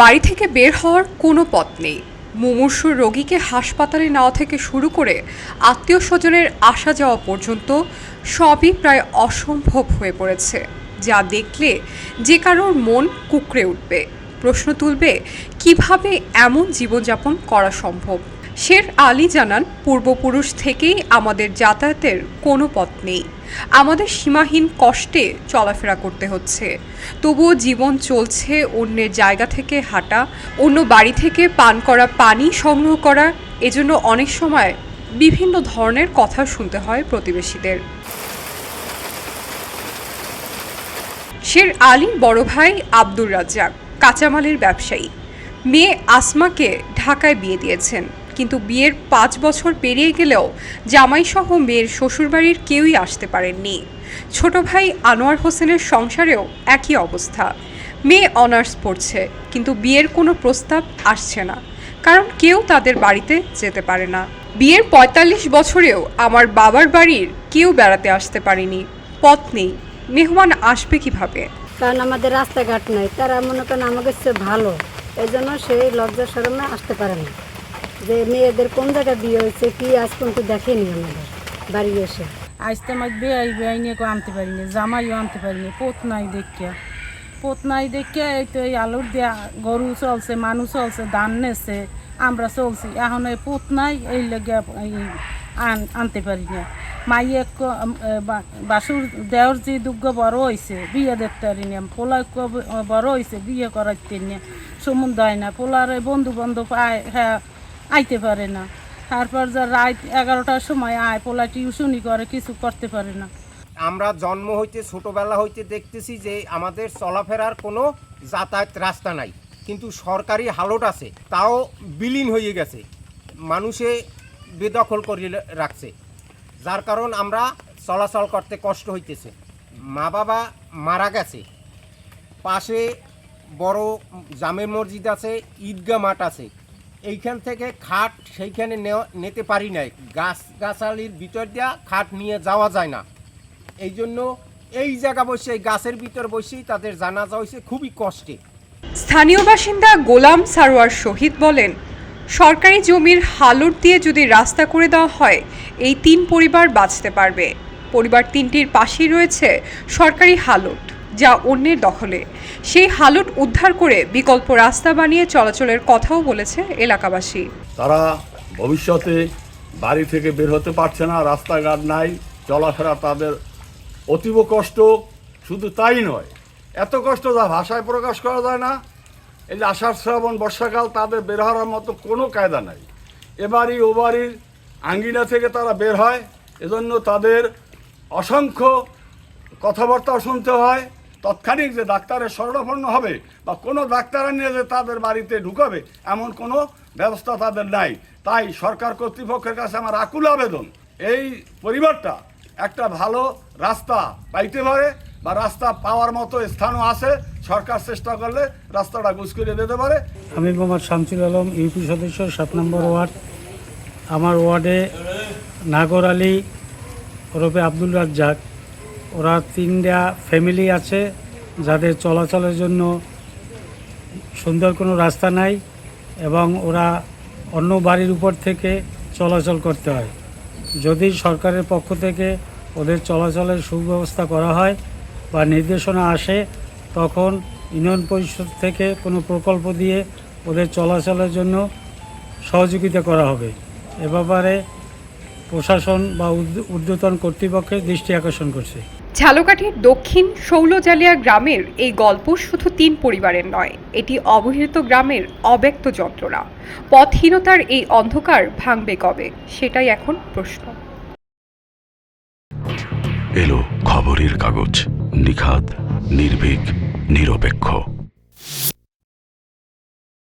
বাড়ি থেকে বের হওয়ার কোনো পথ নেই। মুমূর্ষুর রোগীকে হাসপাতালে নেওয়া থেকে শুরু করে আত্মীয় স্বজনের আসা যাওয়া পর্যন্ত সবই প্রায় অসম্ভব হয়ে পড়েছে। যা দেখলে যে কারোর মন কুকড়ে উঠবে। প্রশ্ন তুলবে, কীভাবে এমন জীবনযাপন করা সম্ভব? শের আলী জানান, পূর্বপুরুষ থেকেই আমাদের যাতায়াতের কোনো পথ নেই। আমাদের সীমাহীন কষ্টে চলাফেরা করতে হচ্ছে। তবুও জীবন চলছে অন্যের জায়গা থেকে হাঁটা, অন্য বাড়ি থেকে পান করা, পানি সংগ্রহ করা, এজন্য অনেক সময় বিভিন্ন ধরনের কথা শুনতে হয় প্রতিবেশীদের। শের আলীর বড় ভাই আব্দুর রাজ্জাক, কাঁচামালের ব্যবসায়ী। মেয়ে আসমাকে ঢাকায় বিয়ে দিয়েছেন। কিন্তু বিয়ের পাঁচ বছর পেরিয়ে গেলেও জামাইসহ মেয়ের শ্বশুরবাড়ির কেউই আসতে পারেননি। ছোট ভাই আনোয়ার হোসেনের সংসারেও একই অবস্থা। মেয়ে অনার্স পড়ছে, কিন্তু বিয়ের কোনো প্রস্তাব আসছে না, কারণ কেউ তাদের বাড়িতে যেতে পারে না। বিয়ের পঁয়তাল্লিশ বছরেও আমার বাবার বাড়ির কেউ বেড়াতে আসতে পারেনি। পথ নেই, মেহমান আসবে কীভাবে? কারণ আমাদের রাস্তাঘাট নেই, তারা মনে করেন আমাকে ভালো এই জন্য সেই লজ্জা শরমে আসতে পারে না যে মেয়েদের কোন জায়গায় বিয়ে হয়েছে, কি আজ পর্যন্ত দেখেনি আমাদের বাড়ি এসে? আসতে আমার বেআই বেআই নিয়ে আনতে পারিনি, জামাইও আনতে পারিনি, পোত নাই দেখিয়া। পোত নাই দেখিয়া এই তো এই আলুর দিয়া গরু চলছে মানুষ চলছে, ধান নেছে, আমরা চলছি, এখন এই পোত নাই, এই লেগে আন- আনতে পারি না মাইয়ে বাসুর দেওর যে দুগ্গ বড় হয়েছে বিয়ে দেখতে পারি না পোলা বড় হয়েছে বিয়ে করাইতে না সম্বন্ধ হয় না, পোলার বন্ধু বান্ধব হ্যাঁ আইতে পারে না। তারপর যা রাত এগারোটার সময় আয়, পোলা টিউশনি করে, কিছু করতে পারে না। আমরা জন্ম হইতে, ছোটবেলা হইতে দেখতেছি যে আমাদের চলাফেরার কোনো যাতায়াত রাস্তা নাই। কিন্তু সরকারি হালট আছে, তাও বিলীন হয়ে গেছে। মানুষে বেদখল করে রাখছে। যার কারণ আমরা চলাচল করতে কষ্ট হইতেছে। মা বাবা মারা গেছে। পাশে বড় জামে মসজিদ আছে ঈদগা মাঠ আছে। এইখান থেকে খাট সেইখানে নিতে পারি নাই। গাছ গাছালির ভিতর দিয়া খাট নিয়ে যাওয়া যায় না। এই জন্য এই জায়গা বসে, এই গাছের ভিতর বসেই তাদের জানাজা হয়েছে, খুবই কষ্টে। স্থানীয় বাসিন্দা গোলাম সারোয়ার শহীদ বলেন, সরকারি জমির হালুট দিয়ে যদি রাস্তা করে দেওয়া হয়, এই তিন পরিবার বাঁচতে পারবে। পরিবার তিনটির পাশেই রয়েছে সরকারি হালুট। যা অন্যের দখলে। সেই হালুট উদ্ধার করে বিকল্প রাস্তা বানিয়ে চলাচলের কথাও বলেছে এলাকাবাসী। তারা ভবিষ্যতে বাড়ি থেকে বের হতে পারছে না, রাস্তাঘাট নাই, চলাফেরা তাদের অতীব কষ্ট, শুধু তাই নয়, এত কষ্ট যা ভাষায় প্রকাশ করা যায় না। এই যে আষাঢ় শ্রাবণ বর্ষাকাল, তাদের বের হওয়ার মতো কোনো কায়দা নাই। এবারই ও বাড়ির আঙ্গিনা থেকে তারা বের হয়, এজন্য তাদের অসংখ্য কথাবার্তাও শুনতে হয় তৎক্ষণিক যে ডাক্তারের শরণাপন্ন হবে বা কোনো ডাক্তার নিয়ে যে তাদের বাড়িতে ঢুকাবে, এমন কোনো ব্যবস্থা তাদের নাই। তাই সরকার কর্তৃপক্ষের কাছে আমার আকুল আবেদন, এই পরিবারটা একটা ভালো রাস্তা পাইতে পারে বা রাস্তা পাওয়ার মতো স্থানও আছে, সরকার চেষ্টা করলে রাস্তাটা গুছ করে দিতে পারে। আমি মোহাম্মদ শামসুল আলম, ইউপি সদস্য, সাত নম্বর ওয়ার্ড। আমার ওয়ার্ডে নাগর আলী ওরফে আব্দুল রাজ্জাক। ওরা তিনটা ফ্যামিলি আছে যাদের চলাচলের জন্য সুন্দর কোনো রাস্তা নাই এবং ওরা অন্য বাড়ির উপর থেকে চলাচল করতে হয়। যদি সরকারের পক্ষ থেকে ওদের চলাচলের সুব্যবস্থা করা হয় বা নির্দেশনা আসে, তখন ইউনিয়ন পরিষদ থেকে কোনো প্রকল্প দিয়ে ওদের চলাচলের জন্য সহযোগিতা করা হবে। এ ব্যাপারে প্রশাসন বা ঊর্ধ্ব- ঊর্ধ্বতন কর্তৃপক্ষের দৃষ্টি আকর্ষণ করছে। ঝালকাঠির দক্ষিণ শৌলজালিয়া গ্রামের এই গল্প শুধু তিন পরিবারের নয়, এটি অবহেলিত গ্রামের অব্যক্ত যন্ত্রণা। পথহীনতার এই অন্ধকার ভাঙবে কবে, সেটাই এখন প্রশ্ন। এলো খবরের কাগজ, নিখাদ, নির্ভীক, নিরপেক্ষ।